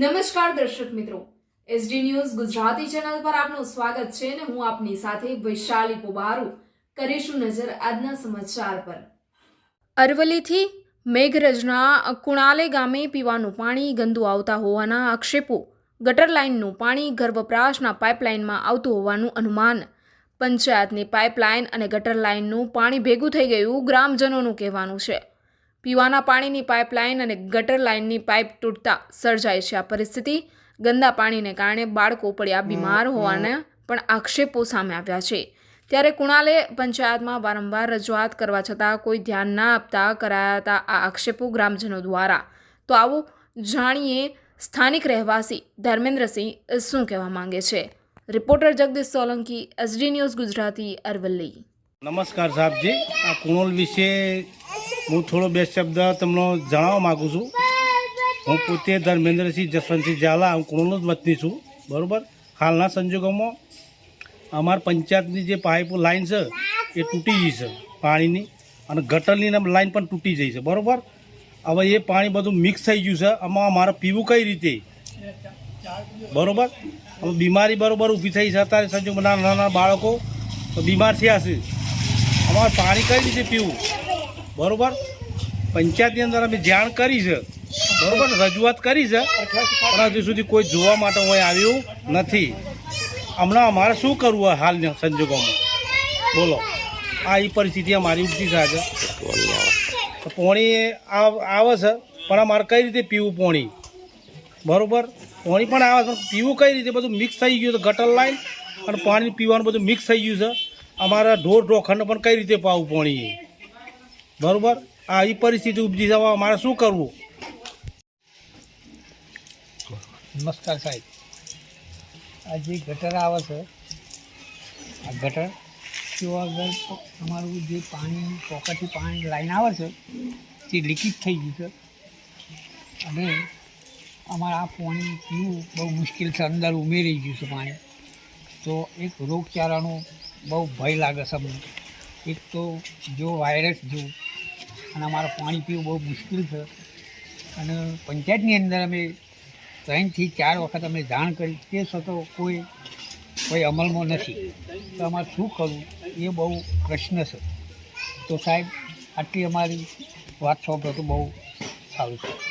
નમસ્કાર દર્શક મિત્રો. એસડી ન્યૂઝ ગુજરાતી ચેનલ પર આપનું સ્વાગત છે અને હું આપની સાથે વૈશાલી પોબારુ કરીશું નજર આજના સમાચાર પર. અરવલીથી મેઘરજના કુણાલે ગામે પીવાનું પાણી ગંદુ આવતા હોવાના આક્ષેપો. ગટર લાઇનનું પાણી ઘર પાઇપલાઇનમાં આવતું હોવાનું અનુમાન. પંચાયતની પાઇપલાઇન અને ગટર લાઇનનું પાણી ભેગું થઈ ગયું ગ્રામજનોનું કહેવાનું છે. પીવાના પાણીની પાઇપલાઇન અને ગટર લાઇનની પાઇપ તૂટતા સર્જાય છે આ પરિસ્થિતિ. ગંદા પાણીને કારણે બાળકો પડ્યા બીમાર હોવાના પણ આક્ષેપો સામે આવ્યા છે. ત્યારે કુણાલે પંચાયતમાં વારંવાર રજૂઆત કરવા છતાં કોઈ ધ્યાન ના આપતા કરાયા હતા આ આક્ષેપો ગ્રામજનો દ્વારા. તો આવો જાણીએ સ્થાનિક રહેવાસી ધર્મેન્દ્રસિંહ શું કહેવા માંગે છે. Reporter Jagdish Solanki SD news Gujarati Aravalli. નમસ્કાર સાહેબજી આ કુણોલ વિશે હું થોડો બે શબ્દ તમને જણાવવા માગું છું. હું પોતે ધર્મેન્દ્રસિંહ જસવંતસિંહ ઝાલા, હું કુણોલનો જ વતની છું. બરાબર? હાલના સંજોગોમાં અમારા પંચાયતની જે પાઇપ લાઇન છે, એ તૂટી ગઈ છે પાણીની અને ગટરની લાઇન પણ તૂટી જઈ છે. બરાબર? હવે એ પાણી બધું મિક્સ થઈ ગયું છે. આમાં અમારે પીવું કઈ રીતે? બરાબર? હવે બીમારી બરાબર ઊભી થઈ છે અત્યારે સંજોગ નાના નાના બાળકો બીમાર થયા છે. અમારે પાણી કઈ રીતે પીવું? બરાબર? પંચાયતની અંદર અમે જાણ કરી છે. બરાબર? રજૂઆત કરી છે. પણ હજુ સુધી કોઈ જોવા માટે હું આવ્યું નથી. હમણાં અમારે શું કરવું હાલના સંજોગોમાં? બોલો. આ એ પરિસ્થિતિ અમારી થાય છે. પોણી આવ- છે. પણ અમારે કઈ રીતે પીવું પોણી? બરોબર? પાણી પણ આવે છે. પીવું કઈ રીતે? બધું મિક્સ થઈ ગયું છે ગટર લાઈન અને પાણી પીવાનું બધું મિક્સ થઈ ગયું છે. અમારા ઢોર ઢોખંડ પણ કઈ રીતે પાવું પાણી બરોબર? આ એ પરિસ્થિતિ ઉપજી જવા અમારે શું કરવું? નમસ્કાર સાહેબ. આ જે ગટર આવે છે, આ ગટર જો આગળ અમારું જે પાણી પોકેટથી પાણી લાઈન આવે છે, તે લીકેજ થઈ ગયું છે. અને અમારા આ પાણી પીવું બહુ મુશ્કેલ છે, અંદર ઉમેરી ગયું છે પાણી. તો એક રોગચાળાનો બહુ ભય લાગે છે અમને. એક તો જો વાયરસ જો અને અમારે પાણી પીવું બહુ મુશ્કેલ છે. અને પંચાયતની અંદર અમે ત્રણથી ચાર વખત અમે જાણ કરી. તે છતાં કોઈ કોઈ અમલમાં નથી. તો અમારે શું કરવું? એ બહુ પ્રશ્ન છે. તો સાહેબ, આટલી અમારી વાત સાંભળો તો બહુ સારું છે.